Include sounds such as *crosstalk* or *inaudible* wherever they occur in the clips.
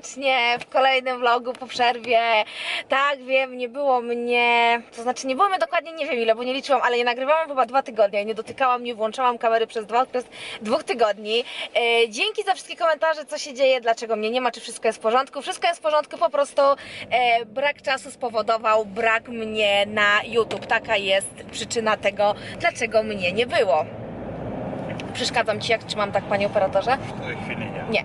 serdecznie w kolejnym vlogu po przerwie. Tak, wiem, nie było mnie, to znaczy nie było mnie dokładnie, nie wiem ile, bo nie liczyłam, ale nie nagrywałam chyba dwa tygodnie, nie dotykałam, nie włączałam kamery przez dwa okres dwóch tygodni. E, dzięki za wszystkie komentarze, co się dzieje, dlaczego mnie nie ma, czy wszystko jest w porządku. Wszystko jest w porządku, po prostu e, brak czasu spowodował brak mnie na YouTube. Taka jest przyczyna tego, dlaczego mnie nie było. Przeszkadzam Ci, jak trzymam tak, Panie Operatorze? W tej chwili nie. Nie.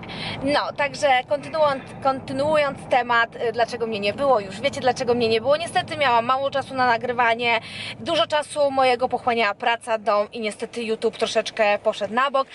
No, także kontynuując, kontynuując temat, y, dlaczego mnie nie było, już wiecie dlaczego mnie nie było. Niestety miałam mało czasu na nagrywanie, dużo czasu mojego pochłaniała praca, dom i niestety YouTube troszeczkę poszedł na bok,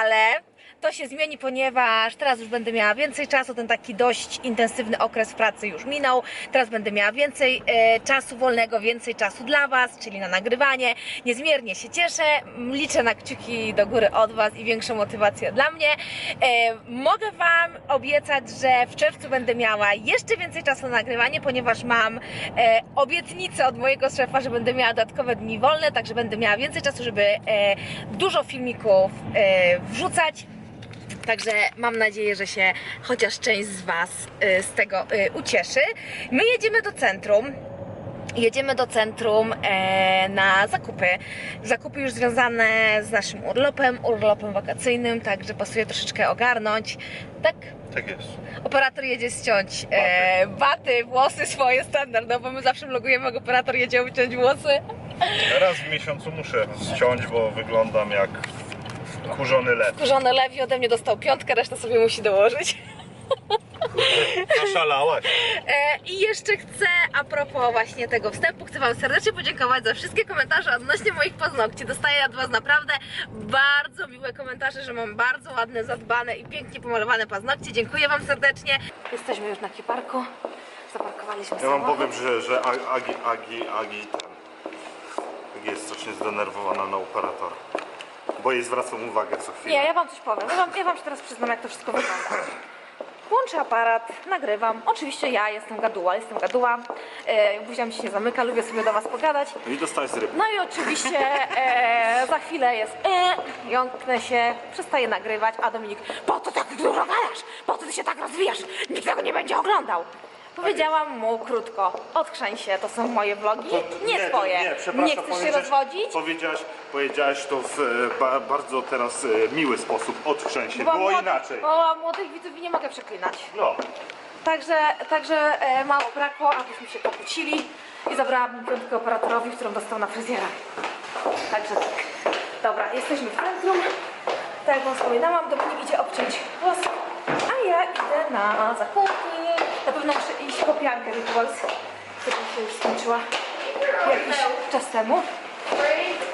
ale to się zmieni, ponieważ teraz już będę miała więcej czasu, ten taki dość intensywny okres pracy już minął. Teraz będę miała więcej e, czasu wolnego, więcej czasu dla Was, czyli na nagrywanie. Niezmiernie się cieszę, liczę na kciuki do góry od Was i większą motywację dla mnie. E, mogę Wam obiecać, że w czerwcu będę miała jeszcze więcej czasu na nagrywanie, ponieważ mam e, obietnicę od mojego szefa, że będę miała dodatkowe dni wolne, także będę miała więcej czasu, żeby e, dużo filmików e, wrzucać. Także mam nadzieję, że się chociaż część z Was y, z tego y, ucieszy. My jedziemy do centrum. Jedziemy do centrum e, na zakupy. Zakupy już związane z naszym urlopem, urlopem wakacyjnym, także pasuje troszeczkę ogarnąć. Tak? Tak jest. Operator jedzie ściąć e, baty, włosy swoje standardowo. My zawsze vlogujemy, jak operator jedzie uciąć włosy. Raz w miesiącu muszę ściąć, bo wyglądam jak kurzony lew. Kurzony lewi ode mnie dostał piątkę, resztę sobie musi dołożyć. Zaszalałaś. *laughs* E, I jeszcze chcę, a propos właśnie tego wstępu, chcę Wam serdecznie podziękować za wszystkie komentarze odnośnie moich paznokci. Dostaję od Was naprawdę bardzo miłe komentarze, że mam bardzo ładne, zadbane i pięknie pomalowane paznokcie. Dziękuję Wam serdecznie. Jesteśmy już na kiparku. Zaparkowaliśmy Ja wam powiem, że, że Agi, Agi, Agi, Agi, ten, Agi jest strasznie zdenerwowana na operatora. Bo jej zwracam uwagę co chwilę. Nie, ja Wam coś powiem. Ja wam, ja wam się teraz przyznam, jak to wszystko wygląda. Włączę aparat, nagrywam. Oczywiście ja jestem gaduła, jestem gaduła. E, buzia mi się nie zamyka, lubię sobie do Was pogadać. I dostałeś z ryby. No i oczywiście e, za chwilę jest e, jąknę się, przestaję nagrywać, a Dominik, po co tak dużo gadasz? Po co ty się tak rozwijasz? Nikt tego nie będzie oglądał. Powiedziałam mu krótko, odchrzeń się, to są moje vlogi, nie, twoje. Nie, przepraszam, nie chcesz się powiedziałaś- rozwodzić? Powiedziałaś, powiedziałaś to w e, ba, bardzo teraz e, miły sposób. Odchrzeń się. Bo Było młodych- inaczej. Bo młodych widzów nie mogę przeklinać. No. Także, także e, mało brakło, abyśmy się pokłócili i zabrałam mu piątkę operatorowi, którą dostał na fryzjera. Także tak. Dobra, jesteśmy w centrum. Tak jak wam wspominałam, Dominik idzie obciąć włos, a ja idę na zakupy. Na pewno muszę iść po piankę Rituals, która się już skończyła jakiś czas temu.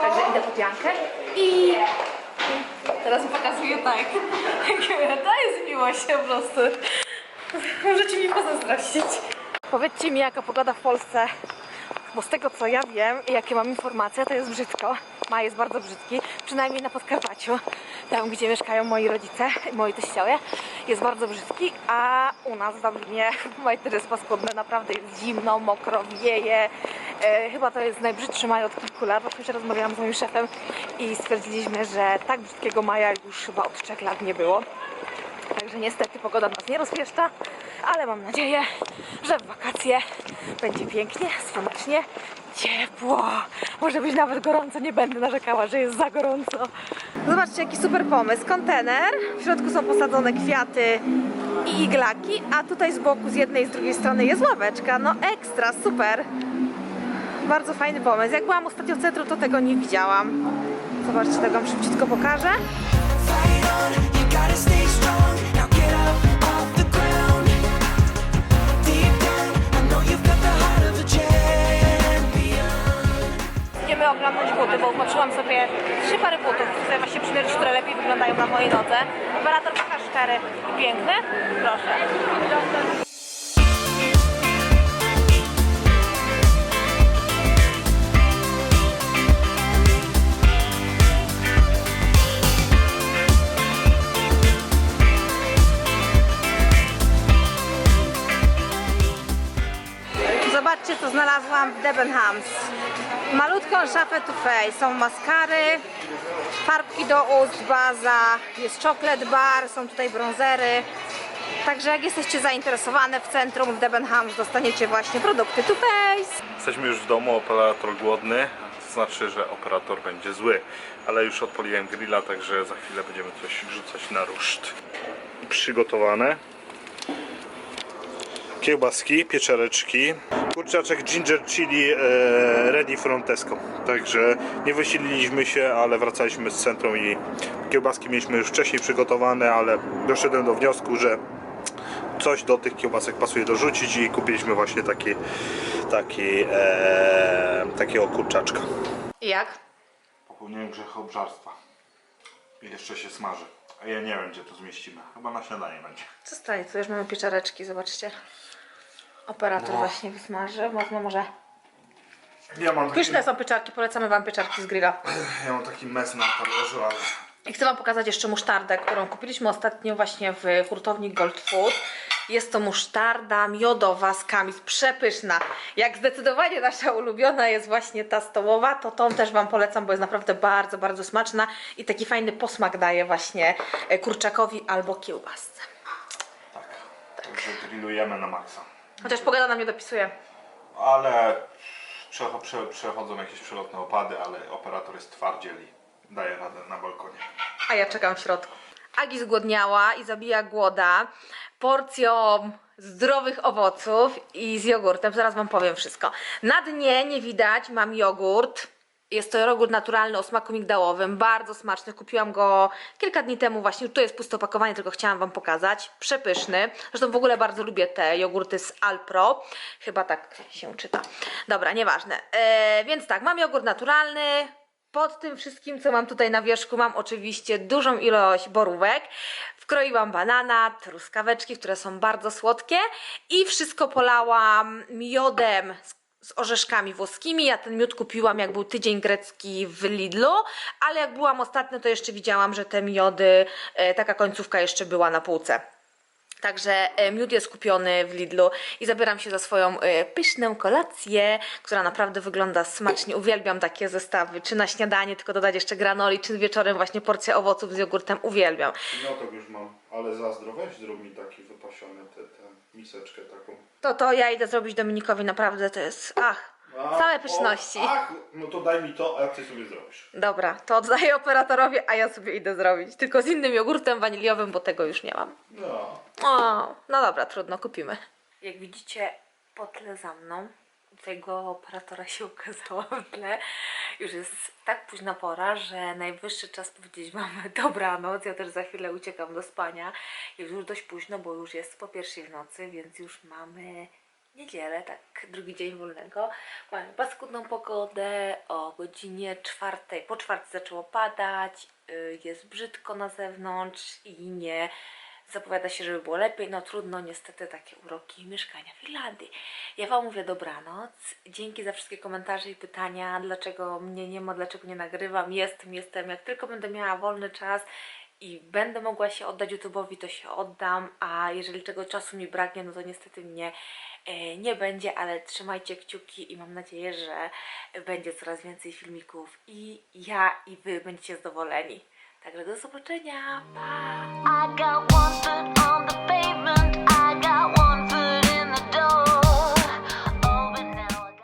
Także idę po piankę i teraz pokazuję tak. *laughs* To jest miłość po prostu. *laughs* Możecie mi pozazdrościć. Powiedzcie mi, jaka pogoda w Polsce, bo z tego co ja wiem i jakie mam informacje, to jest brzydko. Ma jest bardzo brzydki, przynajmniej na Podkarpaciu, tam gdzie mieszkają moi rodzice, moi teściowie, jest bardzo brzydki, a u nas w Dublinie maj też jest paskudne, naprawdę jest zimno, mokro, wieje. E, chyba to jest najbrzydszy maj od kilku lat, wczoraj rozmawiałam z moim szefem i stwierdziliśmy, że tak brzydkiego maja już chyba od trzech lat nie było. Także niestety pogoda nas nie rozpieszcza, ale mam nadzieję, że w wakacje będzie pięknie, słonecznie, ciepło. Może być nawet gorąco, nie będę narzekała, że jest za gorąco. Zobaczcie jaki super pomysł. Kontener, w środku są posadzone kwiaty i iglaki, a tutaj z boku z jednej i z drugiej strony jest ławeczka. No ekstra, super. Bardzo fajny pomysł. Jak byłam ostatnio w centrum, to tego nie widziałam. Zobaczcie, tego wam szybciutko pokażę. Idziemy oglądać buty, bo sobie trzy pary butów. Chcę właśnie przymierzyć, które lepiej wyglądają na mojej nodze. Operator pokaż cztery i piękne. Proszę. Znalazłam w Debenhams. Malutką szafę Too Faced. Są maskary, farbki do ust, baza, jest chocolate bar, są tutaj bronzery. Także jak jesteście zainteresowane w centrum w Debenhams, dostaniecie właśnie produkty Too Faced. Jesteśmy już w domu, operator głodny, to znaczy, że operator będzie zły. Ale już odpaliłem grilla, także za chwilę będziemy coś wrzucać na ruszt. Przygotowane. Kiełbaski, pieczareczki. Kurczaczek ginger chili e, ready from Tesco. Także nie wysililiśmy się, ale wracaliśmy z centrum i kiełbaski mieliśmy już wcześniej przygotowane, ale doszedłem do wniosku, że coś do tych kiełbasek pasuje dorzucić i kupiliśmy właśnie taki, taki, e, takiego kurczaczka. I jak? Popełniłem grzech obżarstwa. I jeszcze się smaży. A ja nie wiem, gdzie to zmieścimy. Chyba na śniadanie będzie. Co stanie? Tu już mamy pieczareczki, zobaczcie. Operator Wow. właśnie wysmaży. Można może... Ja mam taki, Pyszne są pieczarki, polecamy Wam pieczarki z grilla. ja mam taki mes na talerzu, ale I chcę Wam pokazać jeszcze musztardę, którą kupiliśmy ostatnio właśnie w hurtowni Gold Food. Jest to musztarda miodowa z kamis, przepyszna. Jak zdecydowanie nasza ulubiona jest właśnie ta stołowa, to tą też Wam polecam, bo jest naprawdę bardzo, bardzo smaczna i taki fajny posmak daje właśnie e, kurczakowi albo kiełbasce. tak. Także grillujemy na maksa. Chociaż pogoda nam nie dopisuje. Ale przecho- prze, przechodzą jakieś przelotne opady, ale operator jest twardziel i daje radę na balkonie. A ja czekam w środku. Agi zgłodniała i zabija głoda porcją zdrowych owoców i z jogurtem. Zaraz Wam powiem wszystko. Na dnie nie widać, mam jogurt. Jest to jogurt naturalny o smaku migdałowym, bardzo smaczny. Kupiłam go kilka dni temu właśnie. Tu jest puste opakowanie, tylko chciałam Wam pokazać. Przepyszny. Zresztą w ogóle bardzo lubię te jogurty z Alpro. Chyba tak się czyta. Dobra, nieważne. Eee, więc tak, mam jogurt naturalny, pod tym wszystkim, co mam tutaj na wierzchu, mam oczywiście dużą ilość borówek. Wkroiłam banana, truskaweczki, które są bardzo słodkie i wszystko polałam miodem z, orzeszkami włoskimi. Ja ten miód kupiłam, jak był tydzień grecki w Lidlu, ale jak byłam ostatnio, to jeszcze widziałam, że te miody, e, taka końcówka jeszcze była na półce. Także e, miód jest kupiony w Lidlu i zabieram się za swoją e, pyszną kolację, która naprawdę wygląda smacznie. Uwielbiam takie zestawy, czy na śniadanie tylko dodać jeszcze granoli, czy wieczorem właśnie porcja owoców z jogurtem. Uwielbiam. No to już mam, ale zazdro, weź zrób mi taki wypasiony, tę miseczkę taką. To to ja idę zrobić Dominikowi, naprawdę to jest, ach, same pyszności. O, ach, no to daj mi to, a ty sobie zrobisz. Dobra, to oddaję operatorowi, a ja sobie idę zrobić. Tylko z innym jogurtem waniliowym, bo tego już nie mam. No. O, no dobra, trudno, kupimy. Jak widzicie, po tle za mną, tego operatora się ukazała w tle. Już jest tak późna pora, że najwyższy czas powiedzieć *laughs* Wam dobranoc. Ja też za chwilę uciekam do spania. Jest już dość późno, bo już jest po pierwszej w nocy, więc już mamy niedzielę, tak drugi dzień wolnego. Mamy paskudną pogodę, o godzinie czwartej, po czwartej zaczęło padać, y, jest brzydko na zewnątrz i nie zapowiada się, żeby było lepiej. No trudno, niestety takie uroki mieszkania w Irlandii. Ja Wam mówię dobranoc. Dzięki za wszystkie komentarze i pytania, dlaczego mnie nie ma, dlaczego nie nagrywam. Jestem, jestem. Jak tylko będę miała wolny czas i będę mogła się oddać YouTube'owi, to się oddam, a jeżeli tego czasu mi braknie, no to niestety mnie e, nie będzie, ale trzymajcie kciuki i mam nadzieję, że będzie coraz więcej filmików i ja i Wy będziecie zadowoleni. Także do zobaczenia. Pa!